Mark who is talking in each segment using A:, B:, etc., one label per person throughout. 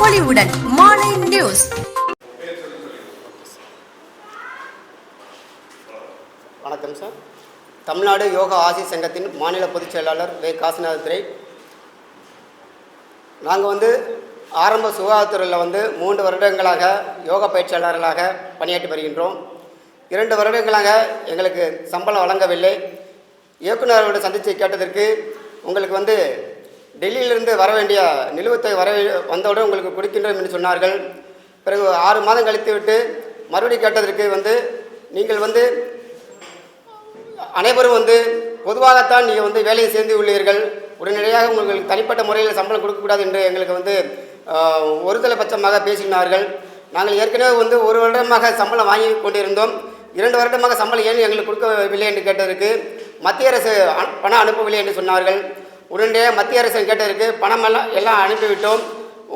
A: பொலிவுடன் மாலை நியூஸ்.
B: வணக்கம் சார். தமிழ்நாடு யோகா ஆசி சங்கத்தின் மாநில பொதுச் செயலாளர் வே. காசிநாத துரை. நாங்கள் வந்து ஆரம்ப சுகாதாரத்துறையில் வந்து மூன்று வருடங்களாக யோகா பயிற்சியாளர்களாக பணியாற்றி வருகின்றோம். இரண்டு வருடங்களாக எங்களுக்கு சம்பளம் வழங்கவில்லை. இயக்குநரோட சந்தித்து கேட்டதற்கு உங்களுக்கு வந்து டெல்லியிலிருந்து வர வேண்டிய நிலுவத்தை வர வந்தவுடன் உங்களுக்கு கொடுக்கின்றோம் என்று சொன்னார்கள். பிறகு ஆறு மாதம் கழித்து விட்டு மறுபடியும் கேட்டதற்கு வந்து நீங்கள் வந்து அனைவரும் வந்து பொதுவாகத்தான் நீங்கள் வந்து வேலையை சேர்ந்து உள்ளீர்கள். உடனடியாக உங்களுக்கு தனிப்பட்ட முறையில் சம்பளம் கொடுக்கக்கூடாது என்று எங்களுக்கு வந்து ஒருதலை பட்சமாக பேசினார்கள். நாங்கள் ஏற்கனவே வந்து ஒரு வருடமாக சம்பளம் வாங்கி கொண்டிருந்தோம். இரண்டு வருடமாக சம்பளம் ஏன் எங்களுக்கு கொடுக்கவில்லை என்று கேட்டதற்கு மத்திய அரசு பணம் அனுப்பவில்லை என்று சொன்னார்கள். உடனடியாக மத்திய அரசு கேட்டதற்கு பணம் எல்லாம் எல்லாம் அனுப்பிவிட்டோம்.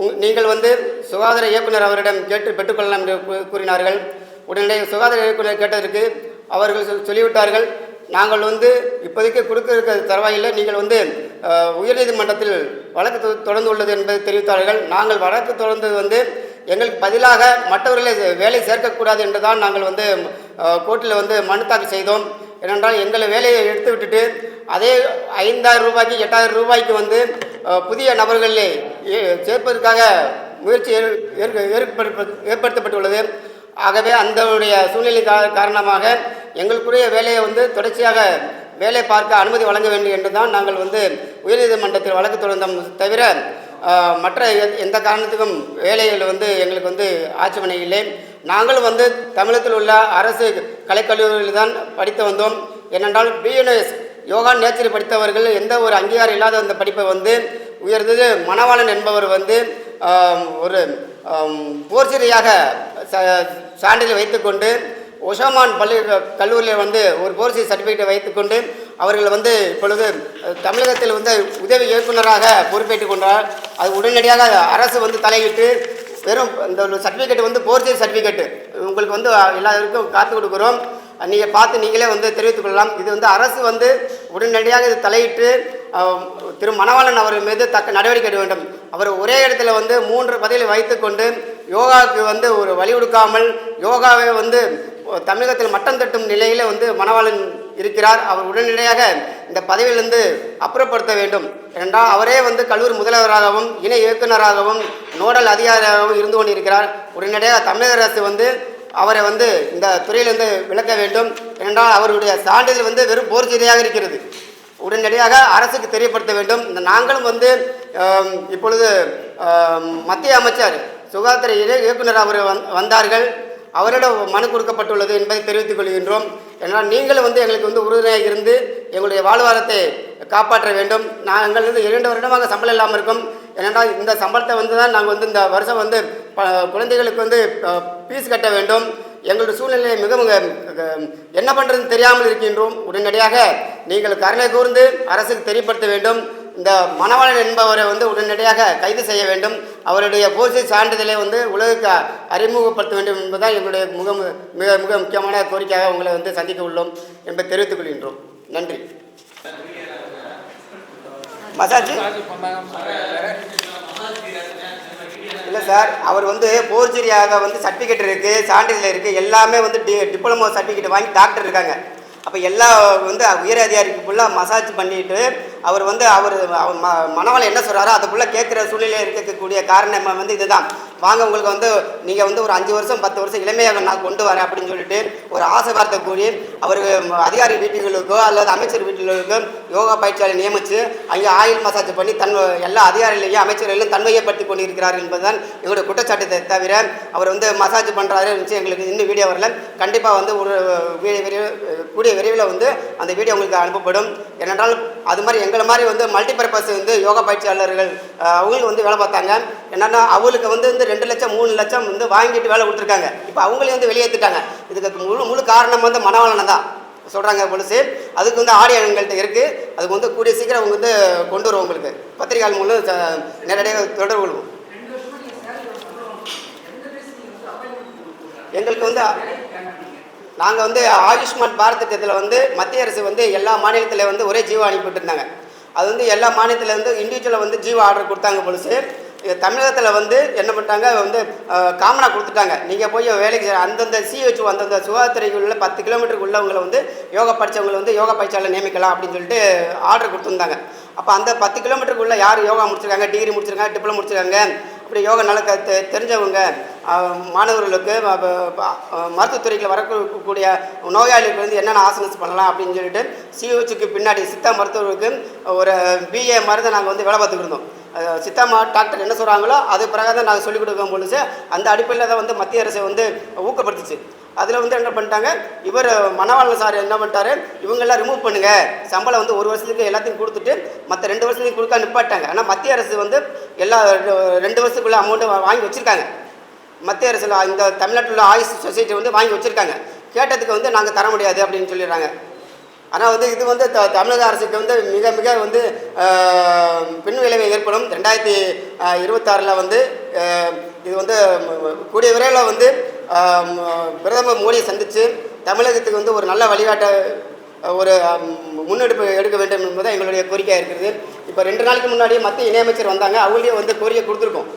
B: உங்- நீங்கள் வந்து சுகாதார இயக்குனர் அவரிடம் கேட்டு பெற்றுக்கொள்ளலாம் என்று கூறினார்கள். உடனடியாக சுகாதார இயக்குனர் கேட்டதற்கு அவர்கள் சொல்- சொல்லிவிட்டார்கள். நாங்கள் வந்து இப்போதைக்கு கொடுக்க இருக்க தரவாயில் நீங்கள் வந்து உயர்நீதிமன்றத்தில் வழக்கு தொடர்ந்து உள்ளது என்பதை தெரிவித்தார்கள். நாங்கள் வழக்கு தொடர்ந்தது வந்து எங்களுக்கு பதிலாக மற்றவர்களை வேலை சேர்க்கக்கூடாது என்று தான் நாங்கள் வந்து கோர்ட்டில் வந்து மனு தாக்கல் செய்தோம். ஏனென்றால் எங்களை வேலையை எடுத்து விட்டுட்டு அதே ஐந்தாயிரம் ரூபாய்க்கு எட்டாயிரம் ரூபாய்க்கு வந்து புதிய நபர்களை சேர்ப்பதற்காக முயற்சி ஏற்படுத்தப்பட்டுள்ளது. ஆகவே அந்தவுடைய சூழ்நிலை காரணமாக எங்களுக்குரிய வேலையை வந்து தொடர்ச்சியாக வேலை பார்க்க அனுமதி வழங்க வேண்டும் என்று தான் நாங்கள் வந்து உயர்நீதிமன்றத்தில் வழக்கு தொடர்ந்தோம். தவிர மற்ற எந்த காரணத்துக்கும் வேலைகள் வந்து எங்களுக்கு வந்து ஆட்சேபனை இல்லை. நாங்களும் வந்து தமிழகத்தில் உள்ள அரசு கலைக்கல்லூரியில் தான் படித்து வந்தோம். ஏனென்றால் பிஎன்எஸ் யோகா நேச்சர் படித்தவர்கள் எந்த ஒரு அங்கீகாரம் இல்லாத அந்த படிப்பை வந்து உயர்ந்தது மணவாளன் என்பவர் வந்து ஒரு ஆம், போர்ச்சரியாக ச- சான்றிதழ் வைத்துக்கொண்டு ஒஷாமான் பள்ளி கல்லூரியில் வந்து ஒரு போர்ச்சி சர்டிஃபிகேட்டை வைத்துக்கொண்டு அவர்கள் வந்து இப்பொழுது தமிழகத்தில் வந்து உதவி இயக்குனராக பொறுப்பேற்றுக் கொண்டார். அது உடனடியாக அரசு வந்து தலையிட்டு வெறும் இந்த சர்டிஃபிகேட் வந்து போர்ச்சரி சர்டிஃபிகேட் உங்களுக்கு வந்து எல்லாருக்கும் காத்து கொடுக்குறோம். நீங்கள் பார்த்து நீங்களே வந்து தெரிவித்துக் கொள்ளலாம். இது வந்து அரசு வந்து உடனடியாக இது தலையிட்டு திரு மணவாளன் அவர் மீது தக்க நடவடிக்கை எடுக்க வேண்டும். அவர் ஒரே இடத்துல வந்து மூன்று பதவியில் வைத்துக்கொண்டு யோகாவுக்கு வந்து ஒரு வழி கொடுக்காமல் யோகாவை வந்து தமிழகத்தில் மட்டம் தட்டும் நிலையில் வந்து மணவாளன் இருக்கிறார். அவர் உடனடியாக இந்த பதவியிலிருந்து அப்புறப்படுத்த வேண்டும். ஏனென்றால் அவரே வந்து கல்லூரி முதல்வராகவும் இணை இயக்குனராகவும் நோடல் அதிகாரியாகவும் இருந்து கொண்டிருக்கிறார். உடனடியாக தமிழக அரசு வந்து அவரை வந்து இந்த துறையிலிருந்து விலக்க வேண்டும். என்றால் அவருடைய சான்றிதழ் வந்து வெறும் போர்ச்சரியாக இருக்கிறது. உடனடியாக அரசுக்கு தெரியப்படுத்த வேண்டும். இந்த நாங்களும் வந்து இப்பொழுது மத்திய அமைச்சர் சுகாதார இணை இயக்குனர் அவர் வந் வந்தார்கள். அவரிடம் மனு கொடுக்கப்பட்டுள்ளது என்பதை தெரிவித்துக் கொள்கின்றோம். ஏன்னால் நீங்களும் வந்து எங்களுக்கு வந்து உறுதுணையாக இருந்து எங்களுடைய வாழ்வாரத்தை காப்பாற்ற வேண்டும். நாங்கள் வந்து இரண்டு வருடமாக சம்பளம் இல்லாமல் இருக்கோம். ஏனென்றால் இந்த சம்பளத்தை வந்து தான் நாங்கள் வந்து இந்த வருஷம் வந்து ப குழந்தைகளுக்கு வந்து ஃபீஸ் கட்ட வேண்டும். எங்களுடைய சூழ்நிலை மிக மிக என்ன பண்ணுறதுன்னு தெரியாமல் இருக்கின்றோம். உடனடியாக நீங்கள் கருணை கூர்ந்து அரசுக்கு தெரியப்படுத்த வேண்டும். இந்த மணவாளன் என்பவரை வந்து உடனடியாக கைது செய்ய வேண்டும். அவருடைய போர்ச்சை சான்றிதழை வந்து உலகுக்கு அறிமுகப்படுத்த வேண்டும் என்பதுதான் எங்களுடைய மிக மிக மிக முக்கியமான கோரிக்கையாக உங்களை வந்து சந்திக்க உள்ளோம் என்பதை தெரிவித்துக் கொள்கின்றோம். நன்றி. மசாஜ்? இல்லை சார் அவர் வந்து போர்ஜரியாக வந்து சர்டிஃபிகேட் இருக்குது சான்றிதழ் இருக்குது எல்லாமே வந்து டி டிப்ளமோ சர்டிஃபிகேட் வாங்கி டாக்டர் இருக்காங்க. அப்போ எல்லா வந்து உயர் அதிகாரிக்கு ஃபுல்லாக மசாஜ் பண்ணிட்டு அவர் வந்து அவர் அவர் ம மனவளை என்ன சொல்கிறாரோ அதுக்குள்ளே கேட்குற சூழ்நிலையில் இருக்கக்கூடிய காரணம் வந்து இதுதான். வாங்க உங்களுக்கு வந்து நீங்கள் வந்து ஒரு அஞ்சு வருஷம் பத்து வருஷம் இளமையாக நான் கொண்டு வரேன் அப்படின்னு சொல்லிட்டு ஒரு ஆசை வார்த்தை கூறி அவர் அதிகாரி வீட்டுகளுக்கோ அல்லது அமைச்சர் வீட்டுகளுக்கோ யோகா பயிற்சியாளர் நியமித்து அங்கே ஆயில் மசாஜ் பண்ணி தன் எல்லா அதிகாரிகளையும் அமைச்சர்களையும் தன்மையப்படுத்தி கொண்டிருக்கிறார் என்பதுதான் எங்களுடைய குற்றச்சாட்டு தவிர அவர் வந்து மசாஜ் பண்ணுறாரு எங்களுக்கு இன்னும் வீடியோ வரல. கண்டிப்பாக வந்து ஒரு வீடியோ விரைவில் கூடிய விரைவில் வந்து அந்த வீடியோ உங்களுக்கு அனுப்பப்படும். ஏனென்றால் அது மாதிரி எங்களை மாதிரி வந்து மல்டிபர்பஸ் வந்து யோகா பயிற்சியாளர்கள் அவங்களும் அவங்களுக்கு வந்து வேலை பார்த்தாங்க. என்னன்னா அவங்களுக்கு வந்து வந்து ரெண்டு லட்சம் மூணு லட்சம் வந்து வாங்கிட்டு வேலை கொடுத்துருக்காங்க. இப்போ அவங்களையும் வந்து வெளியேற்றிட்டாங்க இதுக்கு முழு முழு காரணம் வந்து மனவளனை தான். சொல்கிறாங்க பொலிசு அதுக்கு வந்து ஆடியோ எங்கள்கிட்ட இருக்குது அதுக்கு வந்து கூடிய சீக்கிரம் அவங்க வந்து கொண்டு வருவோம் உங்களுக்கு. பத்திரிகையாளர் மூலம் ச- நேரடியாக தொடர்பு கொள்வோம். எங்களுக்கு வந்து நாங்கள் வந்து ஆயுஷ்மான் பாரத் திட்டத்தில் வந்து மத்திய அரசு வந்து எல்லா மாநிலத்தில் வந்து ஒரே ஜீவோ அனுப்பிட்டு இருந்தாங்க அது வந்து எல்லா மாநிலத்தில் இண்டிவிஜுவலாக வந்து ஜீவோ ஆர்டர் கொடுத்தாங்க போலீஸு தமிழகத்தில் வந்து என்ன பண்ணிட்டாங்க வந்து காமனாக கொடுத்துட்டாங்க. நீங்கள் போய் வேலைக்கு அந்தந்த சிஹெச் அந்தந்த சுகாதாரத்துறைக்குள்ள பத்து கிலோமீட்டருக்கு உள்ளவங்களை வந்து யோகா படித்தவங்களை வந்து யோகா பயிற்சியாளர் நியமிக்கலாம் அப்படின்னு சொல்லிட்டு ஆர்டர் கொடுத்துருந்தாங்க. அப்போ அந்த பத்து கிலோமீட்டருக்குள்ள யார் யோகா முடிச்சிருக்காங்க டிகிரி முடிச்சிருக்காங்க டிப்ளமோ முடிச்சிருக்காங்க இப்படி யோகா நல்ல க- தெ- தெரிஞ்சவங்க மாணவர்களுக்கு ம- மருத்துவத்துறையில் வரக்கூடிய நோயாளிகளுக்கு வந்து என்னென்ன ஆசனஸ் பண்ணலாம் அப்படின்னு சொல்லிட்டு சிஹெச்சுக்கு பின்னாடி சித்தா மருத்துவருக்கு ஒரு பிஏ மருந்து நாங்கள் வந்து வேலை பார்த்துக்கிட்டு இருந்தோம். சித்தா மா டாக்டர் என்ன சொல்கிறாங்களோ அது பிரகாரம் தான் நாங்கள் சொல்லிக் கொடுக்கும் பொழுது அந்த அடிப்படையில் தான் வந்து மத்திய அரசு வந்து ஊக்கப்படுத்துச்சு. அதில் வந்து என்ன பண்ணிட்டாங்க? இவர் மணவாளன் சார் என்ன பண்ணிட்டாரு? இவங்கெல்லாம் ரிமூவ் பண்ணுங்க. சம்பளம் வந்து ஒரு வருஷத்துக்கு எல்லாத்தையும் கொடுத்துட்டு மற்ற ரெண்டு வருஷத்துக்கு கொடுக்க நிப்பாட்டாங்க. ஆனால் மத்திய அரசு வந்து எல்லா ரெண்டு- ரெண்டு வருஷத்துக்குள்ள அமௌண்ட்டு வாங்கி வச்சுருக்காங்க. மத்திய அரசில் இந்த தமிழ்நாட்டில் உள்ள ஆயுஷ் சொசைட்டி வந்து வாங்கி வச்சுருக்காங்க. கேட்டதுக்கு வந்து நாங்கள் தர முடியாது அப்படின்னு சொல்லிடுறாங்க. ஆனால் வந்து இது வந்து த தமிழக அரசுக்கு வந்து மிக மிக வந்து ஆஹ், பின் விளைவை ஏற்படும். ரெண்டாயிரத்தி இருபத்தாறில் வந்து இது வந்து கூடிய விரைவில் வந்து பிரதமர் மோடியை சந்தித்து தமிழகத்துக்கு வந்து ஒரு நல்ல வழிகாட்ட ஒரு முன்னெடுப்பு எடுக்க வேண்டும் என்பது எங்களுடைய கோரிக்கையாக இருக்கிறது. இப்போ ரெண்டு நாளைக்கு முன்னாடி மத்திய இணையமைச்சர் வந்தாங்க. அவங்களையும் வந்து கோரிக்கை கொடுத்துருக்கோம்.